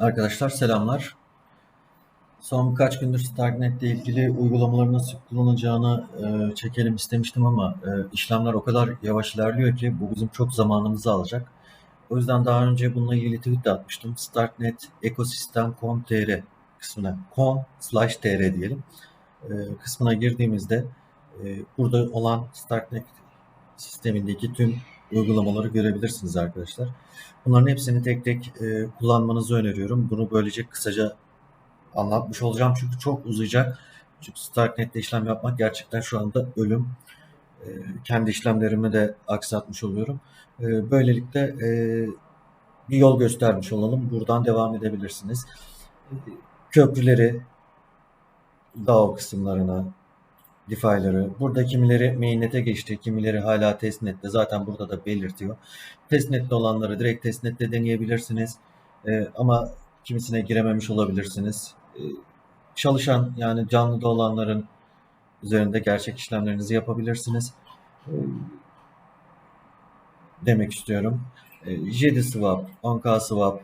Arkadaşlar selamlar. Son birkaç gündür Starknet ile ilgili uygulamaları nasıl kullanacağını e, çekelim istemiştim ama e, işlemler o kadar yavaş ilerliyor ki bu bizim çok zamanımızı alacak. O yüzden daha önce bununla ilgili tweet de atmıştım. Starknet ekosistem.com.tr kısmına com slash tr diyelim e, kısmına girdiğimizde e, burada olan Starknet sistemindeki tüm uygulamaları görebilirsiniz arkadaşlar. Bunların hepsini tek tek e, kullanmanızı öneriyorum. Bunu böylece kısaca anlatmış olacağım çünkü çok uzayacak. Çünkü Starknet'te işlem yapmak gerçekten şu anda ölüm. E, kendi işlemlerimi de aksatmış oluyorum. E, böylelikle e, bir yol göstermiş olalım. Buradan devam edebilirsiniz. E, köprüleri, DAO kısımlarına, DeFi'ları. Burada kimileri mainnet'e geçti, kimileri hala testnet'te. Zaten burada da belirtiyor. Testnet'te olanları direkt testnet'te deneyebilirsiniz. Ee, ama kimisine girememiş olabilirsiniz. Ee, çalışan yani canlıda olanların üzerinde gerçek işlemlerinizi yapabilirsiniz. Ee, demek istiyorum. Ee, JD Swap, 10K Swap,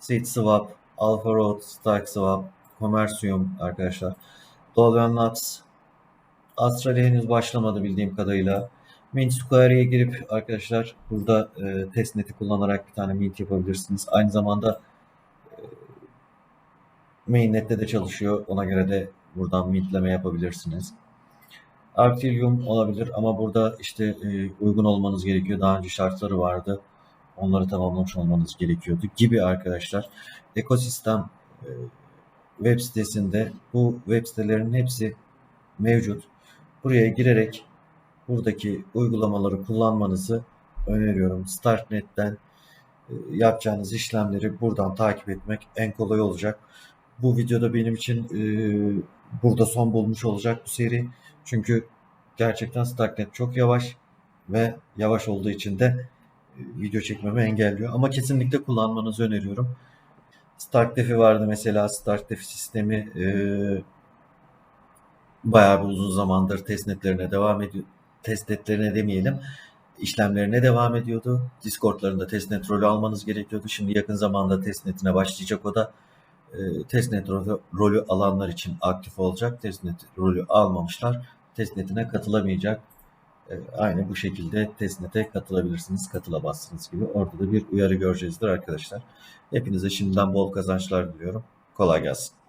Seed Swap, Alpha Road, Stack Swap, Commercium arkadaşlar. Dollar Nuts, Astral'e henüz başlamadı bildiğim kadarıyla. Mint Square'ye girip arkadaşlar burada e, testnet'i kullanarak bir tane mint yapabilirsiniz. Aynı zamanda e, mainnet'te de çalışıyor. Ona göre de buradan mintleme yapabilirsiniz. Arctilium olabilir ama burada işte e, uygun olmanız gerekiyor. Daha önce şartları vardı. Onları tamamlamış olmanız gerekiyordu gibi arkadaşlar. Ekosistem e, web sitesinde bu web sitelerinin hepsi mevcut. Buraya girerek buradaki uygulamaları kullanmanızı öneriyorum. Startnet'ten e, yapacağınız işlemleri buradan takip etmek en kolay olacak. Bu videoda benim için e, burada son bulmuş olacak bu seri. Çünkü gerçekten Starknet çok yavaş ve yavaş olduğu için de e, video çekmemi engelliyor. Ama kesinlikle kullanmanızı öneriyorum. StarkDef'i vardı mesela. StarkDef sistemi e, bayağı bir uzun zamandır testnetlerine devam ediyor. Testnetlerine demeyelim. işlemlerine devam ediyordu. Discord'larında testnet rolü almanız gerekiyordu. Şimdi yakın zamanda testnetine başlayacak o da e, testnet rolü, rolü alanlar için aktif olacak. Testnet rolü almamışlar. Testnetine katılamayacak. E, aynı bu şekilde testnete katılabilirsiniz. Katılamazsınız gibi. Orada da bir uyarı göreceğizdir arkadaşlar. Hepinize şimdiden bol kazançlar diliyorum. Kolay gelsin.